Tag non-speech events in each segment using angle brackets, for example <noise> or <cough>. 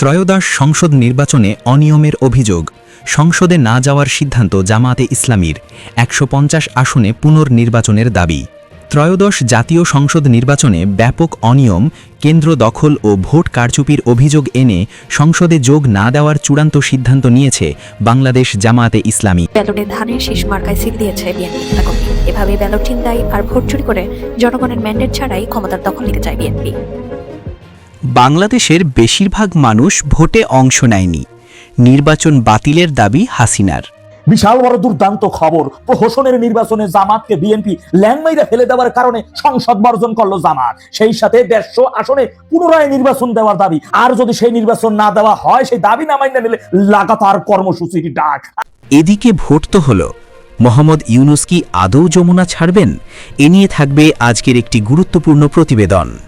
ত্রয়োদশ সংসদ নির্বাচনে অনিয়মের অভিযোগ। সংসদে না যাওয়ার সিদ্ধান্ত জামাতে ইসলামীর, একশো পঞ্চাশ আসনে পুনর্নির্বাচনের দাবি। ত্রয়োদশ জাতীয় সংসদ নির্বাচনে ব্যাপক অনিয়ম, কেন্দ্র দখল ও ভোট কারচুপির অভিযোগ এনে সংসদে যোগ না দেওয়ার চূড়ান্ত সিদ্ধান্ত নিয়েছে বাংলাদেশ জামাতে ইসলামী। ব্যালটে ধানের শীষ মার্কায় সিল দিয়েছে এভাবে ব্যালট চিন্তায় আর ভোট চুরি করে জনগণের ম্যান্ডেট ছাড়াই ক্ষমতার দখল নিতে চায় বিএনপি। বাংলাদেশের বেশিরভাগ মানুষ ভোটে অংশ নেয়নি। নির্বাচন বাতিলের দাবি হাসিনার। বিশাল বড় দুর্দান্ত খবর। প্রহসনের নির্বাচনে জামাতকে বিএনপি ল্যাংমাইরা ফেলে দেওয়ার কারণে সংসদ বর্জন করল জামাত। সেই সাথে দেড়শো আসনে পুনরায় নির্বাচন দেওয়ার দাবি। আর যদি সেই নির্বাচন না দেওয়া হয় সেই দাবি না মাইনে নিলে লাগাতার কর্মসূচির ডাক। এদিকে ভোট তো হলো। মোহাম্মদ ইউনুস কি আদৌ যমুনা ছাড়বেন? এ নিয়ে থাকবে আজকের একটি গুরুত্বপূর্ণ প্রতিবেদন।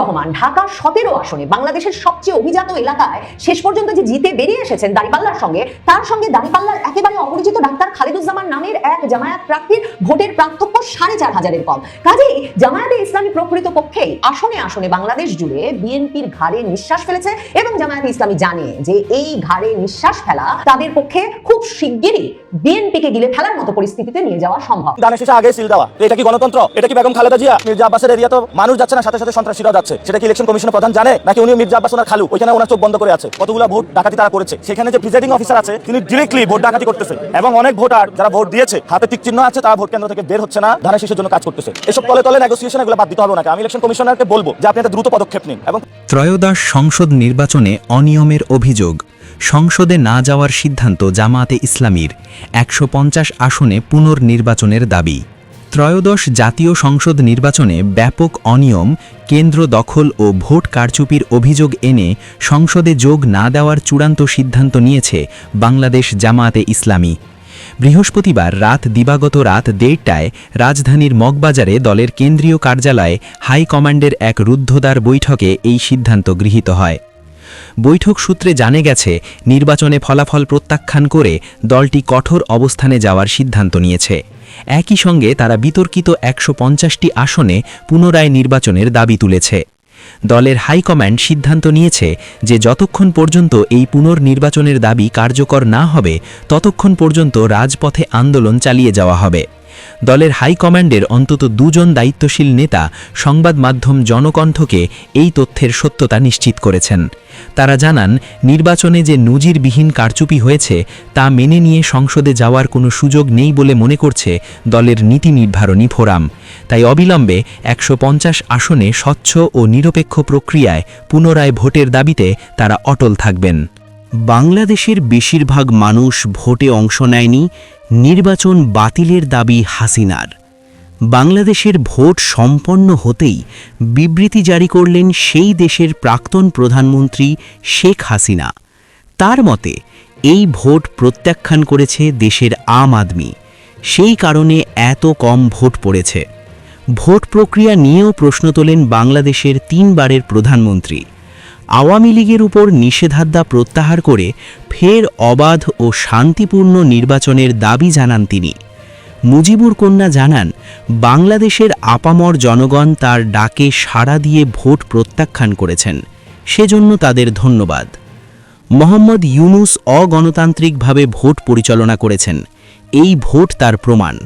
রহমান ঢাকার সতেরো আসনে বাংলাদেশের সবচেয়ে অভিজাত এলাকায় শেষ পর্যন্ত যে জিতে বেরিয়ে এসেছেন দাঁড়িপাল্লার সঙ্গে, তার সঙ্গে দাঁড়িপাল্লার একেবারে অপরিচিত ডাক্তার খালিদুজ্জামান নামের এক জামায়াত প্রার্থীর ভোটের পার্থক্য সাড়ে চার হাজারের কম। কাজেই জামায়াতে ইসলামী প্রকৃত পক্ষেই আসনে আসনে বাংলাদেশ জুড়ে বিএনপির ঘাড়ে নিঃশ্বাস ফেলেছে এবং জামায়াতে ইসলামী জানে যে এই ঘাড়ে নিঃশ্বাস ফেলা তাদের পক্ষে খুব শিগগিরই বিএনপিকে গিলে ফেলার মতো পরিস্থিতিতে নিয়ে যাওয়া সম্ভব। দানের শেষে আগে সিল দেওয়া। এটা কি গণতন্ত্র? এটা কি বেগম খালেদা জিয়া? মির্জা আব্বাসের এরিয়া তো মানুষ যাচ্ছে না, সাথে সাথে সন্ত্রাসীরাও যাচ্ছে, সেটা কি ইলেকশন কমিশনের প্রধান জানে? নাকি উনি মির্জা আব্বাস ওনার খালু? ওইখানে ওনার চোখ বন্ধ করে আছে। কতগুলো ভোট ডাকাতি তারা করেছে? সেখানে যে প্রিজাইডিং অফিসার আছে, তিনি ডিরেক্টলি ভোট ডাকাতি করতেছে। এবং অনেক ভোটার যারা ভোট দিয়েছে, হাতে টিক চিহ্ন আছে, তারা ভোট কেন্দ্র থেকে বের হচ্ছে না, ধানের শেষের জন্য কাজ করতেছে। এসব তলে তলে নেগোসিয়েশন এগুলো বাদ দিতে হবে নাকি আমি ইলেকশন কমিশনারকে বলব যে আপনি একটা দ্রুত পদক্ষেপ নিন এবং ত্রয়োদশ সংসদ নির্বাচনে অনিয়মের অভিযোগ। সংসদে না যাওয়ার সিদ্ধান্ত জামায়াতে ইসলামীর। একশো পঞ্চাশ আসনে পুনর্নির্বাচনের দাবি। ত্রয়োদশ জাতীয় সংসদ নির্বাচনে ব্যাপক অনিয়ম, কেন্দ্র দখল ও ভোট কারচুপির অভিযোগ এনে সংসদে যোগ না দেওয়ার চূড়ান্ত সিদ্ধান্ত নিয়েছে বাংলাদেশ জামায়াতে ইসলামী। বৃহস্পতিবার রাত দিবাগত রাত দেড়টায় রাজধানীর মগবাজারে দলের কেন্দ্রীয় কার্যালয়ে হাইকমান্ডের এক রুদ্ধদ্বার বৈঠকে এই সিদ্ধান্ত গৃহীত হয়। বৈঠক সূত্রে জানে গেছে, নির্বাচনে ফলাফল প্রত্যাখ্যান করে দলটি কঠোর অবস্থানে যাওয়ার সিদ্ধান্ত নিয়েছে। একই সঙ্গে তারা বিতর্কিত একশো পঞ্চাশটি আসনে পুনরায় নির্বাচনের দাবি তুলেছে। দলের হাইকম্যান্ড সিদ্ধান্ত নিয়েছে যে যতক্ষণ পর্যন্ত এই পুনর্নির্বাচনের দাবি কার্যকর না হবে, ততক্ষণ পর্যন্ত রাজপথে আন্দোলন চালিয়ে যাওয়া হবে। দলের হাইকমান্ডের অন্তত দুজন দায়িত্বশীল নেতা সংবাদ মাধ্যম জনকণ্ঠকে এই তথ্যের সত্যতা নিশ্চিত করেছেন। তারা জানান, নির্বাচনে যে নজিরবিহীন কারচুপি হয়েছে, তা মেনে নিয়ে সংসদে যাওয়ার কোনো সুযোগ নেই বলে মনে করছে দলের নীতি নির্ধারণী ফোরাম। তাই অবিলম্বে একশ পঞ্চাশ আসনে স্বচ্ছ ও নিরপেক্ষ প্রক্রিয়ায় পুনরায় ভোটের দাবিতে তারা অটল থাকবেন। বাংলাদেশের বেশিরভাগ মানুষ ভোটে অংশ নেয়নি নির্বাচন বাতিলের দাবি হাসিনার। বাংলাদেশের ভোট সম্পন্ন হতেই বিবৃতি জারি করলেন সেই দেশের প্রাক্তন প্রধানমন্ত্রী শেখ হাসিনা। তার মতে, এই ভোট প্রত্যাখ্যান করেছে দেশের আম আদমি। সেই কারণে এত কম ভোট পড়েছে। ভোট প্রক্রিয়া নিয়েও প্রশ্ন তোলেন বাংলাদেশের তিনবারের প্রধানমন্ত্রী। আওয়ামী লীগের উপর নিষেধাজ্ঞা প্রত্যাহার করে ফের অবাধ ও শান্তিপূর্ণ নির্বাচনের দাবি জানান তিনি। মুজিবুর কন্যা জানান, বাংলাদেশের আপামর জনগণ তার ডাকে সাড়া দিয়ে ভোট প্রত্যাখ্যান করেছেন। সেজন্য তাদের ধন্যবাদ। মোহাম্মদ ইউনুস অগণতান্ত্রিকভাবে ভোট পরিচালনা করেছেন। এই ভোট তার প্রমাণ।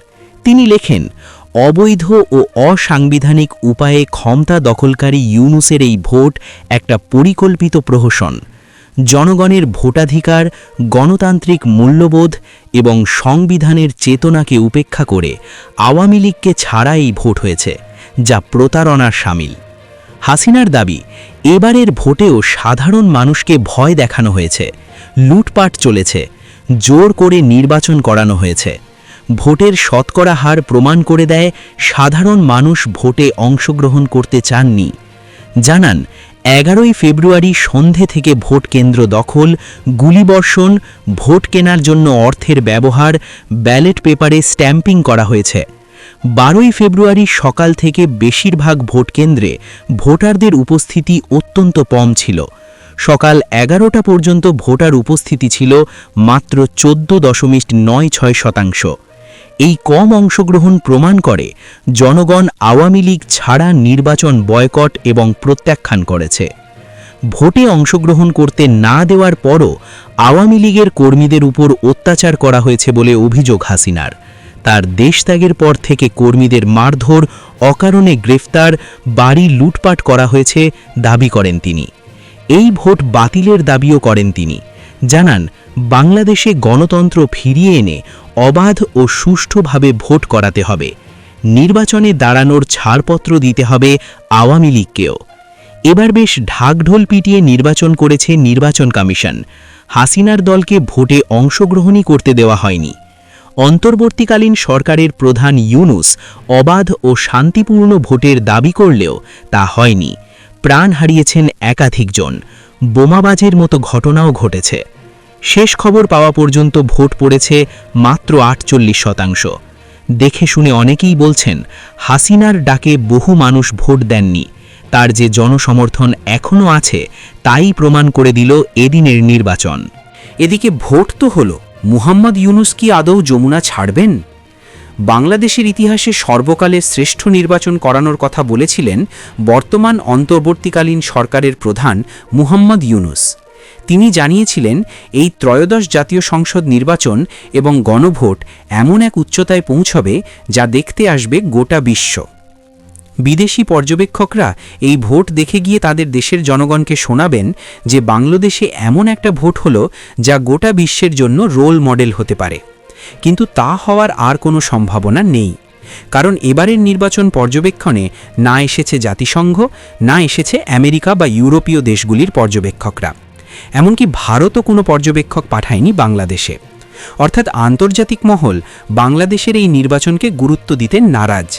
তিনি লেখেন অবৈধ ও অসাংবিধানিক উপায়ে ক্ষমতা দখলকারী ইউনুসের এই ভোট একটা পরিকল্পিত প্রহসন। জনগণের ভোটাধিকার, গণতান্ত্রিক মূল্যবোধ এবং সংবিধানের চেতনাকে উপেক্ষা করে আওয়ামী লীগকে ছাড়া এই ভোট হয়েছে, যা প্রতারণার সামিল। হাসিনার দাবি, এবারের ভোটেও সাধারণ মানুষকে ভয় দেখানো হয়েছে, লুটপাট চলেছে, জোর করে নির্বাচন করানো হয়েছে। ভোটের শতকরা হার প্রমাণ করে দেয় সাধারণ মানুষ ভোটে অংশগ্রহণ করতে চাননি। জানান, এগারোই ফেব্রুয়ারি সন্ধে থেকে ভোট কেন্দ্র দখল, গুলিবর্ষণ, ভোট কেনার জন্য অর্থের ব্যবহার, ব্যালট পেপারে স্ট্যাম্পিং করা হয়েছে। বারোই ফেব্রুয়ারি সকাল থেকে বেশিরভাগ ভোট কেন্দ্রে ভোটারদের উপস্থিতি অত্যন্ত কম ছিল। সকাল এগারোটা পর্যন্ত ভোটার উপস্থিতি ছিল মাত্র চোদ্দ দশমিক নয় ছয় শতাংশ। এই কম অংশগ্রহণ প্রমাণ করে জনগণ আওয়ামী লীগ ছাড়া নির্বাচন বয়কট এবং প্রত্যাখ্যান করেছে। ভোটে অংশগ্রহণ করতে না দেওয়ার পরও আওয়ামী লীগের কর্মীদের উপর অত্যাচার করা হয়েছে বলে অভিযোগ হাসিনার। তার দেশত্যাগের পর থেকে কর্মীদের মারধর, অকারণে গ্রেফতার, বাড়ি লুটপাট করা হয়েছে দাবি করেন তিনি। এই ভোট বাতিলের দাবিও করেন তিনি। জানান বাংলাদেশে গণতন্ত্র ফিরিয়ে এনে অবাধ ও সুষ্ঠুভাবে ভোট করাতে হবে। নির্বাচনে দাঁড়ানোর ছাড়পত্র দিতে হবে আওয়ামী লীগকেও। এবার বেশ ঢাকঢোল পিটিয়ে নির্বাচন করেছে নির্বাচন কমিশন। হাসিনার দলকে ভোটে অংশগ্রহণই করতে দেওয়া হয়নি। অন্তর্বর্তীকালীন সরকারের প্রধান ইউনুস অবাধ ও শান্তিপূর্ণ ভোটের দাবি করলেও তা হয়নি। প্রাণ হারিয়েছেন একাধিকজন। বোমাবাজের মতো ঘটনাও ঘটেছে। শেষ খবর পাওয়া পর্যন্ত ভোট পড়েছে মাত্র আটচল্লিশ শতাংশ। দেখে শুনে অনেকেই বলছেন, হাসিনার ডাকে বহু মানুষ ভোট দেননি। তার যে জনসমর্থন এখনও আছে, তাই প্রমাণ করে দিল এদিনের নির্বাচন। এদিকে ভোট তো হলো, মুহাম্মদ ইউনুস কি আদৌ যমুনা ছাড়বেন? বাংলাদেশের ইতিহাসে সর্বকালের শ্রেষ্ঠ নির্বাচন করানোর কথা বলেছিলেন বর্তমান অন্তর্বর্তীকালীন সরকারের প্রধান মুহাম্মদ ইউনুস। তিনি জানিয়েছিলেন, এই ত্রয়োদশ জাতীয় সংসদ নির্বাচন এবং গণভোট এমন এক উচ্চতায় পৌঁছবে যা দেখতে আসবে গোটা বিশ্ব। বিদেশি পর্যবেক্ষকরা এই ভোট দেখে গিয়ে তাদের দেশের জনগণকে শোনাবেন যে বাংলাদেশে এমন একটা ভোট হলো যা গোটা বিশ্বের জন্য রোল মডেল হতে পারে। কিন্তু তা হওয়ার আর কোনো সম্ভাবনা নেই। কারণ এবারের নির্বাচন পর্যবেক্ষণে না এসেছে জাতিসংঘ, না এসেছে আমেরিকা বা ইউরোপীয় দেশগুলির পর্যবেক্ষকরা। এমনকি ভারতও কোনো পর্যবেক্ষক পাঠায়নি বাংলাদেশে। অর্থাৎ আন্তর্জাতিক মহল বাংলাদেশের এই নির্বাচনকে গুরুত্ব দিতে নারাজ।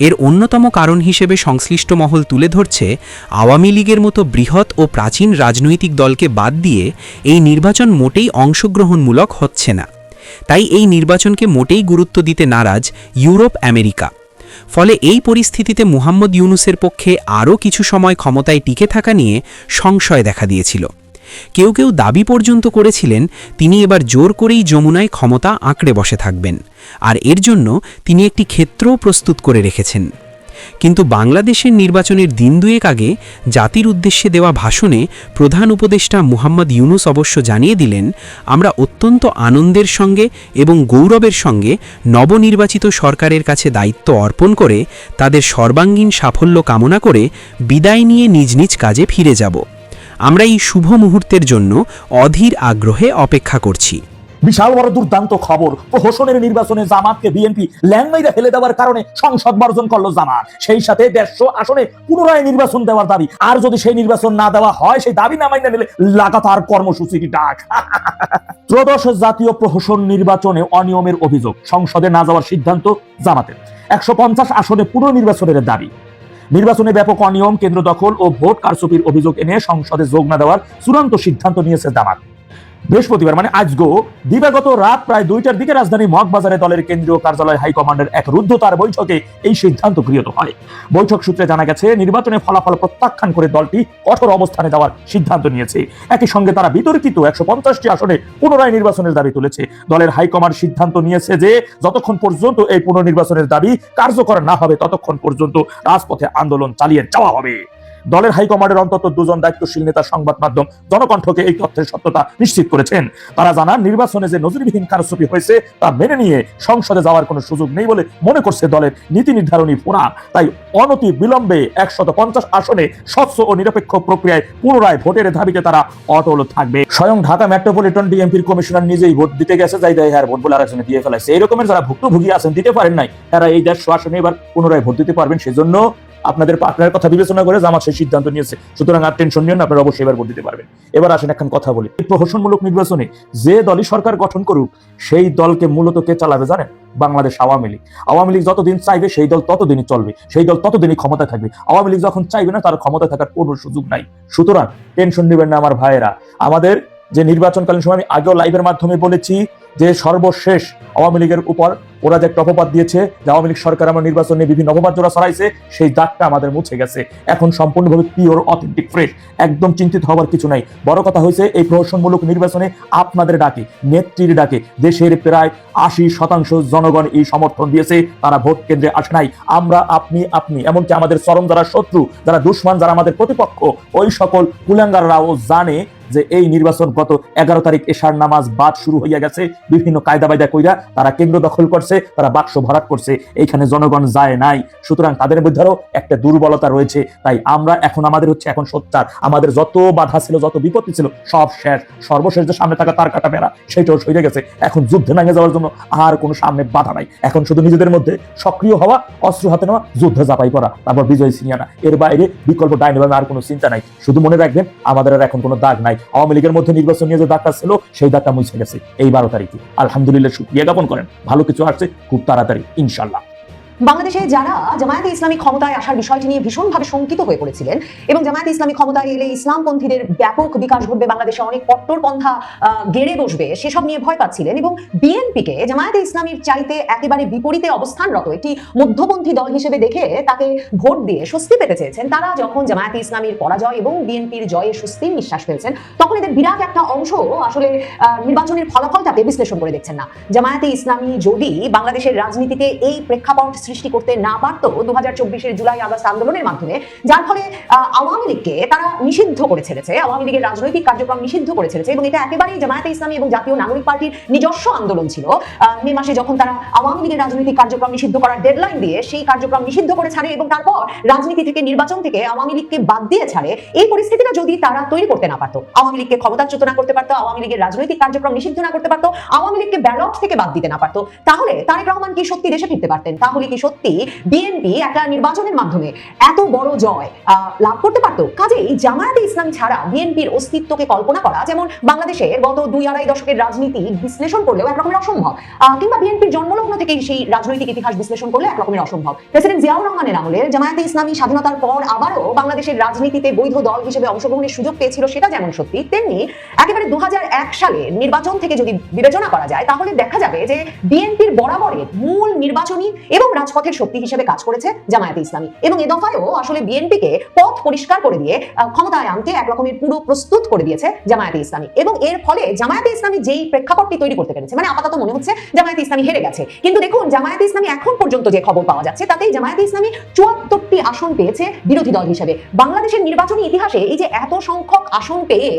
এর অন্যতম কারণ হিসেবে সংশ্লিষ্ট মহল তুলে ধরছে আওয়ামী লীগের মতো বৃহৎ ও প্রাচীন রাজনৈতিক দলকে বাদ দিয়ে এই নির্বাচন মোটেই অংশগ্রহণমূলক হচ্ছে না। তাই এই নির্বাচনকে মোটেই গুরুত্ব দিতে নারাজ ইউরোপ আমেরিকা। ফলে এই পরিস্থিতিতে মুহাম্মদ ইউনুসের পক্ষে আরও কিছু সময় ক্ষমতায় টিকে থাকা নিয়ে সংশয় দেখা দিয়েছিল। কেউ কেউ দাবি পর্যন্ত করেছিলেন, তিনি এবার জোর করেই যমুনায় ক্ষমতা আঁকড়ে বসে থাকবেন, আর এর জন্য তিনি একটি ক্ষেত্রও প্রস্তুত করে রেখেছেন। কিন্তু বাংলাদেশের নির্বাচনের দিন দুয়েক আগে জাতির উদ্দেশ্যে দেওয়া ভাষণে প্রধান উপদেষ্টা মুহাম্মদ ইউনুস অবশ্য জানিয়ে দিলেন, আমরা অত্যন্ত আনন্দের সঙ্গে এবং গৌরবের সঙ্গে নবনির্বাচিত সরকারের কাছে দায়িত্ব অর্পণ করে তাদের সর্বাঙ্গীন সাফল্য কামনা করে বিদায় নিয়ে নিজ নিজ কাজে ফিরে যাব। আমরা এই শুভ মুহূর্তের জন্য অধীর আগ্রহে অপেক্ষা করছি। বিশাল বড় দুর্দান্ত খবর, প্রহসনের নির্বাচনে জামাতকে বিএনপি ল্যাংমাইরা ফেলে দেওয়ার কারণে সংসদ বর্জন করল জামাত। সেই সাথে দেড়শো আসনে পুনরায় নির্বাচন দেওয়ার দাবি। আর যদি সেই নির্বাচন না দেওয়া হয়, সেই দাবি না মাইনে নিলে লাগাতার কর্মসূচির ডাক। <laughs> ত্রয়োদশ জাতীয় প্রহসন নির্বাচনে অনিয়মের অভিযোগ। সংসদে না যাওয়ার সিদ্ধান্ত জামাতের। একশো পঞ্চাশ আসনে পুনর্নির্বাচনের দাবি। নির্বাচনে ব্যাপক অনিয়ম, কেন্দ্র দখল ও ভোট কারচুপির অভিযোগ এনে সংসদে যোগ না দেওয়ার চূড়ান্ত সিদ্ধান্ত নিয়েছে জামাত। বৃহস্পতিবার মানে আজগো, দিবাগত রাত প্রায় দুইটার দিকে রাজধানী মগবাজারে দলের কেন্দ্রীয় কার্যালয় হাইকমান্ডের এক রুদ্ধতার বৈঠকে এই সিদ্ধান্ত গৃহীত হয়। বৈঠক সূত্রে জানা গেছে, নির্বাচনে ফলাফল প্রত্যাখ্যান করে দলটি কঠোর অবস্থানে যাওয়ার সিদ্ধান্ত নিয়েছে। একই সঙ্গে তারা বিতর্কিত একশো পঞ্চাশটি আসনে পুনরায় নির্বাচনের দাবি তুলেছে। দলের হাইকমান্ড সিদ্ধান্ত নিয়েছে যে, যতক্ষণ পর্যন্ত এই পুনর্নির্বাচনের দাবি কার্যকর না হবে, ততক্ষণ পর্যন্ত রাজপথে আন্দোলন চালিয়ে যাওয়া হবে। দলের হাইকমান্ডের অন্তত দুজন দায়িত্বশীল নেতা সংবাদ মাধ্যম জনকণ্ঠকে এই তথ্যের সত্যতা নিশ্চিত করেছেন। তারা জানান, নির্বাচনে যে নজিরবিহীন কারচুপি হয়েছে, তা মেনে নিয়ে সংসদে যাওয়ার কোনো সুযোগ নেই বলে মনে করছে দলের নীতি নির্ধারণী ফোরাম। তাই অনতি বিলম্বে একশত পঞ্চাশ আসনে স্বচ্ছ ও নিরপেক্ষ প্রক্রিয়ায় পুনরায় ভোটের দাবিতে তারা অটল থাকবে। স্বয়ং ঢাকা মেট্রোপলিটন ডিএমপির কমিশনার নিজেই ভোট দিতে গেছে, যাই দেয় হ্যাঁ ভোট বলে আরেকজনে দিয়ে ফেলাইছে। এই রকমের যারা ভুক্তভোগী আছেন, দিতে পারেন নাই। তারা এই দেড়শো আসনে এবার পুনরায় ভোট দিতে পারবেন, সেজন্য আপনাদের পার্টনারের কথা বিবেচনা করে জামাত সেই সিদ্ধান্ত নিয়েছে। সুতরাং আর টেনশন নিয়ে আপনারা অবশ্যই এবার ভোট দিতে পারবেন। এবার আসেন এখন কথা বলি। প্রহসনমূলক নির্বাচনে যে দলই সরকার গঠন করুক, সেই দলকে মূলত কে চালাবে জানেন? বাংলাদেশ আওয়ামী লীগ। আওয়ামী লীগ যতদিন চাইবে, সেই দল ততদিনই চলবে। সেই দল ততদিনই ক্ষমতা থাকবে। আওয়ামী লীগ যখন চাইবে না, তার ক্ষমতা থাকার কোনো সুযোগ নাই। সুতরাং টেনশন নেবেন না আমার ভাইয়েরা। আমাদের যে নির্বাচনকালীন সময় আমি আগেও লাইভের মাধ্যমে বলেছি যে সর্বশেষ আওয়ামী লীগের উপর ওরা যে একটা অপবাদ দিয়েছে, যে আওয়ামী লীগ সরকার আমার নির্বাচন নিয়ে বিভিন্ন অপবাদ জোড়া ছড়াইছে, সেই দাগটা আমাদের মুছে গেছে। এখন সম্পূর্ণভাবে পিওর অথেন্টিক ফ্রেশ একদম চিন্তিত হওয়ার কিছু নাই। বড় কথা হয়েছে, এই প্রহসনমূলক নির্বাচনে আপনাদের ডাকে, নেত্রীর ডাকে, দেশের প্রায় আশি শতাংশ জনগণ এই সমর্থন দিয়েছে, তারা ভোট কেন্দ্রে আসে নাই। আমরা, আপনি আপনি, এমনকি আমাদের চরম যারা শত্রু, যারা দুশ্মন, যারা আমাদের প্রতিপক্ষ, ওই সকল কুলাঙ্গাররাও জানে যে এই নির্বাচন গত এগারো তারিখ এশার নামাজ বাদ শুরু হইয়া গেছে। বিভিন্ন কায়দা বায়দা কইরা তারা কেন্দ্র দখল করছে, তারা বাক্স ভরাট করছে। এইখানে জনগণ যায় নাই। সুতরাং তাদের মধ্যেও একটা দুর্বলতা রয়েছে। তাই আমরা এখন আমাদের হচ্ছে এখন সোচ্চার। আমাদের যত বাধা ছিল, যত বিপত্তি ছিল, সব শেষ। সর্বশেষ যে সামনে থাকা তার কাটা বেড়া সেটাও সরে গেছে। এখন যুদ্ধে নাঙে যাওয়ার জন্য আর কোনো সামনে বাধা নাই। এখন শুধু নিজেদের মধ্যে সক্রিয় হওয়া, অস্ত্র হাতে নেওয়া, যুদ্ধে জাপাই করা তারপর বিজয় সিনিয়ানা এর বাইরে বিকল্প ডাইনিভাবে আর কোনো চিন্তা নাই। শুধু মনে রাখবেন, আমাদের আর এখন কোনো দাগ নাই। আওয়ামী লীগের মধ্যে নির্বাচন নিয়ে যে দাগটা ছিল, সেই দাগটা মুছে গেছে এই বারো তারিখে। আলহামদুলিল্লাহ, শুক্রিয়া জ্ঞাপন করেন। ভালো কিছু আসছে, খুব তাড়াতাড়ি ইনশাল্লাহ বাংলাদেশে যারা জামায়াতে ইসলামী ক্ষমতায় আসার বিষয়টি নিয়ে ভীষণভাবে শঙ্কিত হয়ে পড়েছিলেন এবং জামায়াতে ইসলামী ক্ষমতায় এলে ইসলামপন্থীদের ব্যাপক বিকাশ ঘটবে, বাংলাদেশে অনেক কট্টরপন্থা গেড়ে বসবে, সেসব নিয়ে ভয় পাচ্ছিলেন এবং বিএনপিকে জামায়াতে ইসলামীর চাইতে একেবারে বিপরীতে অবস্থানরত একটি মধ্যপন্থী দল হিসেবে দেখে তাকে ভোট দিয়ে স্বস্তি পেতে চেয়েছেন। তারা যখন জামায়াতে ইসলামীর পরাজয় এবং বিএনপির জয়ে স্বস্তির নিঃশ্বাস ফেলছেন, তখন এদের বিরাট একটা অংশ আসলে নির্বাচনের ফলাফলটাকে বিশ্লেষণ করে দেখছেন না। জামায়াতে ইসলামী যদি বাংলাদেশের রাজনীতিতে এই প্রেক্ষাপট সৃষ্টি করতে না পারত দু হাজার জুলাই আগস্ট আন্দোলনের মাধ্যমে, যার ফলে আওয়ামী লীগকে তারা নিষিদ্ধ করে ছেড়েছে। আওয়ামী লীগের রাজনৈতিক কার্যক্রম নিষিদ্ধ করে ছেড়েছে এবং এটা একেবারেই জামায়াতে ইসলামী এবং জাতীয় নাগরিক পার্টির নিজস্ব আন্দোলন ছিল। মে মাসে যখন তারা আওয়ামী লীগের রাজনৈতিক কার্যক্রম নিষিদ্ধ করার ডেডলাইন দিয়ে সেই কার্যক্রম নিষিদ্ধ করে ছাড়ে এবং তারপর রাজনীতি থেকে নির্বাচন থেকে আওয়ামী লীগকে বাদ দিয়ে ছাড়ে, এই পরিস্থিতিটা যদি তারা তৈরি করতে না পারতো, আওয়ামী লীগকে ক্ষমতাচ্যুত না করতে পারতো, আওয়ামী লীগের রাজনৈতিক কার্যক্রম নিষিদ্ধ না করতে পারতো, আওয়ামী লীগকে ব্যালট থেকে বাদ দিতে না পারতো, তাহলে তারেক রহমান কি সত্যি দেশে ফিরতে পারতেন? তাহলে কি সত্যি বিএনপি একটা নির্বাচনের মাধ্যমে এত বড় জয় লাভ করতে পারতো। কাজেই জামায়াতে ইসলাম ছাড়া বিএনপির অস্তিত্বকে কল্পনা করা, যেমন বাংলাদেশের গত দুই আড়াই দশকের রাজনীতি বিশ্লেষণ করলেও একরকমের অসম্ভব কিংবা বিএনপির জন্মলগ্ন থেকেই সেই রাজনৈতিক ইতিহাস বিশ্লেষণ করলে একরকমের অসম্ভব। প্রেসিডেন্ট জিয়াউর রহমানের আমলে জামায়াতে ইসলামী স্বাধীনতার পর আবারও বাংলাদেশের রাজনীতিতে বৈধ দল হিসেবে অংশগ্রহণের সুযোগ পেয়েছিল সেটা যেমন সত্যি, তেমনি একেবারে দু হাজার এক সালে নির্বাচন থেকে যদি বিবেচনা করা যায়, তাহলে দেখা যাবে যে বিএনপির বরাবরের মূল নির্বাচনী এবং রাজপথের শক্তি হিসেবে কাজ করেছে জামায়াতে ইসলামী। এবং এ দফায়ও আসলে বিএনপিকে পথ পরিষ্কার করে দিয়ে ক্ষমতায় আনতে এক রকমের পুরো প্রস্তুত করে দিয়েছে জামায়াতে ইসলামী। এবং এর ফলে জামায়াতে ইসলামী যেই প্রেক্ষাপটটি তৈরি করতে পেরেছে মানে আপাতত মনে হচ্ছে জামায়াতে ইসলামী হেরে গেছে। কিন্তু দেখুন, জামায়াতে ইসলামী এখন পর্যন্ত যে খবর পাওয়া যাচ্ছে, তাতেই জামায়াতে ইসলামী চুয়াত্তরটি আসন পেয়েছে বিরোধী দল হিসেবে। বাংলাদেশের নির্বাচনী ইতিহাসে এই যে এত সংখ্যক আসন পেয়ে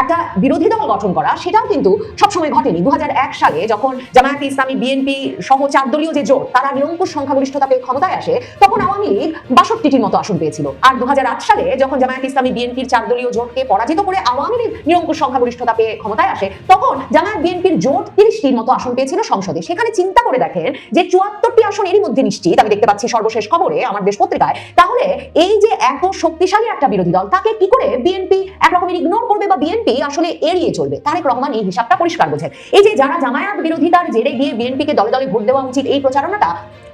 একটা বিরোধী দল গঠন করা, সেটাও কিন্তু সবসময় ঘটেনি। দু হাজার এক সালে যখন জামায়াতে ইসলামী, বিএনপি সহ চার দলীয় যে জোট, তারা নিরঙ্কুশ সংখ্যাগরিষ্ঠতা পেয়ে ক্ষমতায় আসে, তখন আওয়ামী লীগ বাষট্টিটির মতো আসন পেয়েছিল। আর দু হাজার আট সালে যখন জামায়াতে ইসলামী বিএনপির চার দলীয় জোটকে পরাজিত করে আওয়ামী লীগ নিরঙ্কুশ সংখ্যাগরিষ্ঠতা পেয়ে ক্ষমতায় আসে, তখন জামায়াত বিএনপির জোট তিরিশটির মতো আসন পেয়েছিল সংসদে। সেখানে চিন্তা করে দেখেন যে চুয়াত্তরটি আসন এরই মধ্যে নিশ্চিত। আমি দেখতে পাচ্ছি সর্বশেষ খবরে আমার দেশ পত্রিকায়। তাহলে এই যে এত শক্তিশালী একটা বিরোধী দল, তাকে কি করে বিএনপি একরকমের ইগনোর করবে বা বিএনপি আসলে এড়িয়ে চলবে? তারেক রহমান এই হিসাবটা পরিষ্কার বোঝেন। এই যে যারা জামায়াত বিরোধিতার জেরে গিয়ে বিএনপিকে দলে দলে ভোট দেওয়া উচিত এই প্রচারণাটা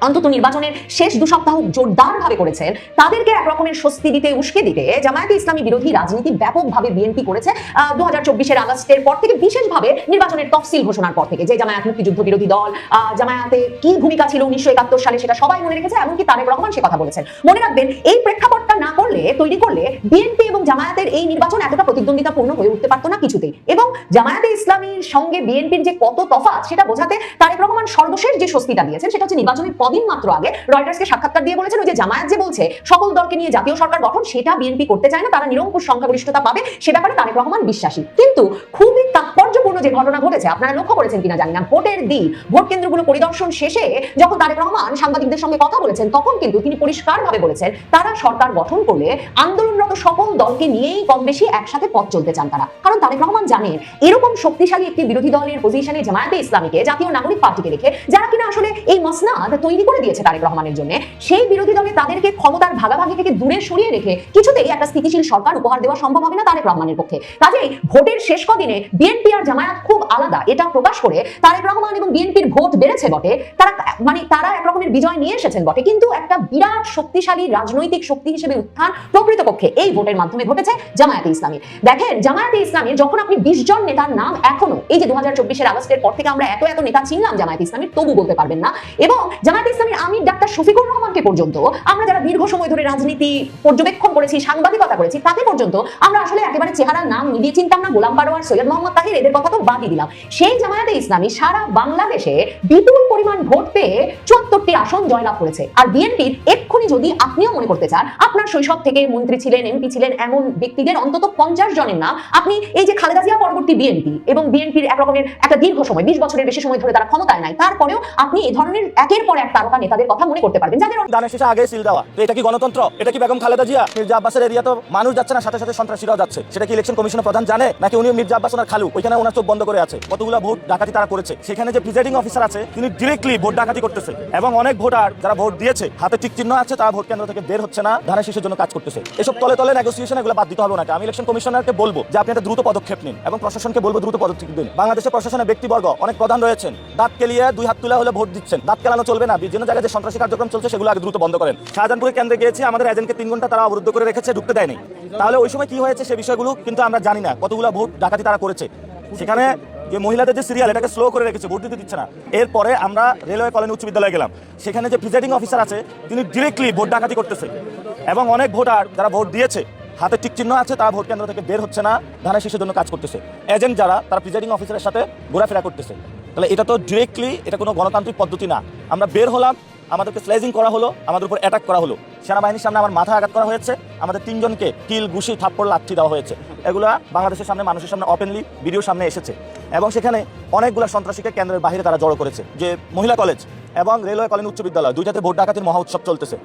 অন্তত নির্বাচনের শেষ দু সপ্তাহ জোরদার ভাবে করেছেন। তাদেরকে একরকমের স্বস্তি দিতে, উস্কে দিতে জামায়াতে ইসলামী বিরোধী রাজনীতি ব্যাপকভাবে বিএনপি করেছে। দু হাজার চব্বিশের আগস্টের পর থেকে বিশেষভাবে নির্বাচনের তফসিল ঘোষণার পর থেকে যে জামায়াত মুক্তিযুদ্ধ বিরোধী দল জামায়াতে কি ভূমিকা ছিল উনিশশো একাত্তর সালে সেটা সবাই মনে রেখেছে, এমনকি তারেক রহমান সে কথা বলেছেন। মনে রাখবেন, এই প্রেক্ষাপটটা না করলে, তৈরি করলে বিএনপি এবং জামায়াতের এই নির্বাচন এতটা প্রতিদ্বন্দ্বিতাপূর্ণ হয়ে উঠতে পারতো না কিছুতেই এবং জামায়াতে ইসলামীর সঙ্গে বিএনপির যে কত তফাৎ, সেটা বোঝাতে তারেক রহমান সর্বশেষ যে স্বস্তিটা দিয়েছেন, সেটা হচ্ছে নির্বাচনের কদিন মাত্র আগে রয়টার্সকে সাক্ষাৎকার দিয়ে বলেছেন, ওই যে জামায়াত যে বলছে, সকল দলকে নিয়ে জাতীয় সরকার গঠন, সেটা বিএনপি করতে চায় না, তারা নিরঙ্কুশ সংখ্যাগরিষ্ঠতা পাবে, সে ব্যাপারে তারেক রহমান বিশ্বাসী। কিন্তু খুবই তাৎপর্যপূর্ণ যে ঘটনা ঘটেছে, আপনারা লক্ষ্য করেছেন কিনা জানি না। ভোটের দিন, ভোট কেন্দ্রগুলো পরিদর্শন শেষে যখন তারেক রহমান সাংবাদিকদের সঙ্গে কথা বলেছেন, তখন কিন্তু তিনি পরিষ্কারভাবে বলেছেন, তারা সরকার গঠন করলে আন্দোলনরত সকল দলকে নিয়েই কম বেশি একসাথে পথ চলতে চান তারা। কারণ তারেক রহমান জানেন, এরকম শক্তিশালী একটি বিরোধী দলের পজিশনে জামায়াতে ইসলামীকে জাতীয় নাগরিক পার্টিকে রেখে, যারা কিনা আসলে এই মসনাদ তৈরি করে দিয়েছে তারেক রহমানের জন্য। সেই বিরোধী দলে তাদেরকে ক্ষমতার ভাগাভাগি থেকে দূরে সরিয়ে রেখে কিছুতেই একটা স্থিতিশীল সরকার উপহার দেওয়া সম্ভব হবে না তারেক রহমানের পক্ষে। কাজেই ভোটের শেষ কদিনে বিএনপি আর জামায়াত খুব আলাদা, এটা প্রকাশ করে তারেক রহমান এবং বিএনপির ভোট বেড়েছে বটে। তারা মানে তারা এক রকমের বিজয় নিয়ে এসেছেন বটে। কিন্তু একটা বিরাট শক্তিশালী রাজনৈতিক শক্তি হিসেবে উত্থান প্রকৃতপক্ষে এই ভোটের মাধ্যমে ঘটেছে জামায়াতে ইসলামী দেখেন, জামায়াতে ইসলামী যখন আপনি বিশ জন নেতার নাম এখনও, এই যে দু হাজার চব্বিশের আগস্টের পর থেকে আমরা এত এত নেতা চিনলাম জামায়াতে ইসলামীর, তবু বলতে পারবেন না। এবং জামায়াতে ইসলামীর আমির ডাক্তার শফিকুর রহমানকে পর্যন্ত, আমরা যারা দীর্ঘ সময় ধরে রাজনীতি পর্যবেক্ষণ করেছি, সাংবাদিকতা করেছি, তাকে পর্যন্ত আমরা আসলে একেবারে চেহারার নাম মিলিয়ে চিনতাম না, গোলাম পারোয়ার সৈয়দ মোহাম্মদ তাহির, এদের কথা তো বাদই দিলাম। সেই জামায়াতে ইসলামী সারা বাংলাদেশে বিপুল পরিমাণ ভোট পেয়ে চুয়াত্তরটি আসন জয়লাভ করেছে। আর বিএনপির এক্ষুনি যদি আপনিও মনে করতে চান, আপনার শৈশব থেকে মন্ত্রী ছিলেন, এমপি ছিলেন, এমন ব্যক্তিদের অন্তত পঞ্চাশ জনের নাম, আপনি এই যে খালেদা জিয়া পরবর্তী বিএনপি এবং বিএনপির এক রকমের একটা দীর্ঘ সময়, বিশ বছরের বেশি সময় ধরে তারা ক্ষমতায় নাই, তারপরেও আপনি এই ধরনের একের পর এক তারকা নেতাদের কথা মনে করতে পারবেন। যাদের দানের শেষে আগে সিল দেওয়া। এটা কি গণতন্ত্র? এটা কি বেগম খালেদা জিয়া? মির্জা আব্বাসের এরিয়া তো মানুষ যাচ্ছে না, সাথে সাথে সন্ত্রাসীরাও যাচ্ছে। সেটা কি ইলেকশন কমিশনের প্রধান জানে? নাকি উনি মির্জা আব্বাস ওনার খালু? ওইখানে ওনার চোখ বন্ধ করে আছে। কতগুলো ভোট ডাকাতি তারা করেছে। সেখানে যে প্রিজাইডিং অফিসার আছে, তিনি ডিরেক্টলি ভোট ডাকাতি করতেছে। এবং অনেক ভোটার যারা ভোট দিয়েছে, হাতে টিক চিহ্ন আছে, তারা ভোট কেন্দ্র থেকে বের হচ্ছে না, ধানের শীষের জন্য কাজ করতেছে। এসব তলে তলে নেগোসিয়েশন এগুলো বাদ দিতে হবে না আমি ইলেকশন কমিশনারকে বলব যে আপনি একটা দ্রুত পদক্ষেপ নিন এবং প্রশাসনকে বলব দ্রুত পদক্ষেপ দিন। বাংলাদেশের প্রশাসনের ব্যক্তিবর্গ অনেক প্রধান রয়েছেন। দাঁত কেলিয়ে দুই হাত তুলে হলে ভোট দিচ্ছেন। দাঁত কেলানো চলবে না বিভিন্ন জায়গায় যে সন্ত্রাসী কার্যক্রম চলছে, সেগুলো আগে দ্রুত বন্ধ করেন। শাহজাহানপুরে কেন্দ্রে গিয়েছি, আমাদের এজেন্টকে তিন ঘণ্টা তারা অবরুদ্ধ করে রেখেছে, ঢুকতে দেয়নি। তাহলে ওই সময় কি হয়েছে সে বিষয়গুলো কিন্তু আমরা জানি না। কতগুলো ভোট ডাকাতি তারা করেছে। সেখানে যে মহিলাদের যে সিরিয়াল এটাকে স্লো করে রেখেছে ভোট দিতে দিচ্ছে না। এরপরে আমরা রেলওয়ে কলোনি উচ্চ বিদ্যালয়ে গেলাম। সেখানে যে প্রিজাইডিং অফিসার আছে, তিনি ডিরেক্টলি ভোট ডাকাতি করতেছে। এবং অনেক ভোটার যারা ভোট দিয়েছে, হাতে টিক চিহ্ন আছে, তারা ভোট কেন্দ্র থেকে বের হচ্ছে না, ধানের শীষের জন্য কাজ করতেছে। এজেন্ট যারা, তারা প্রিজাইডিং অফিসারের সাথে ঘোরাফেরা করতেছে। তাহলে এটা তো ডিরেক্টলি এটা কোনো গণতান্ত্রিক পদ্ধতি না। আমরা বের হলাম, আমাদেরকে স্লাইজিং করা হলো, আমাদের উপর অ্যাটাক করা হলো। সেনাবাহিনীর সামনে আমার মাথা আঘাত করা হয়েছে, আমাদের তিনজনকে কিল ঘুষি, থাপ্পড়, লাঠি দেওয়া হয়েছে। এগুলা বাংলাদেশের সামনে, মানুষের সামনে ওপেনলি ভিডিও সামনে এসেছে। এবং সেখানে অনেকগুলো সন্ত্রাসীকে কেন্দ্রের বাইরে তারা জড়ো করেছে, যে মহিলা কলেজ এবং রেলওয়ে কলেজ উচ্চ বিদ্যালয়, দুইটাতে ভোট ডাকাতির মহা উৎসব চলতেছে।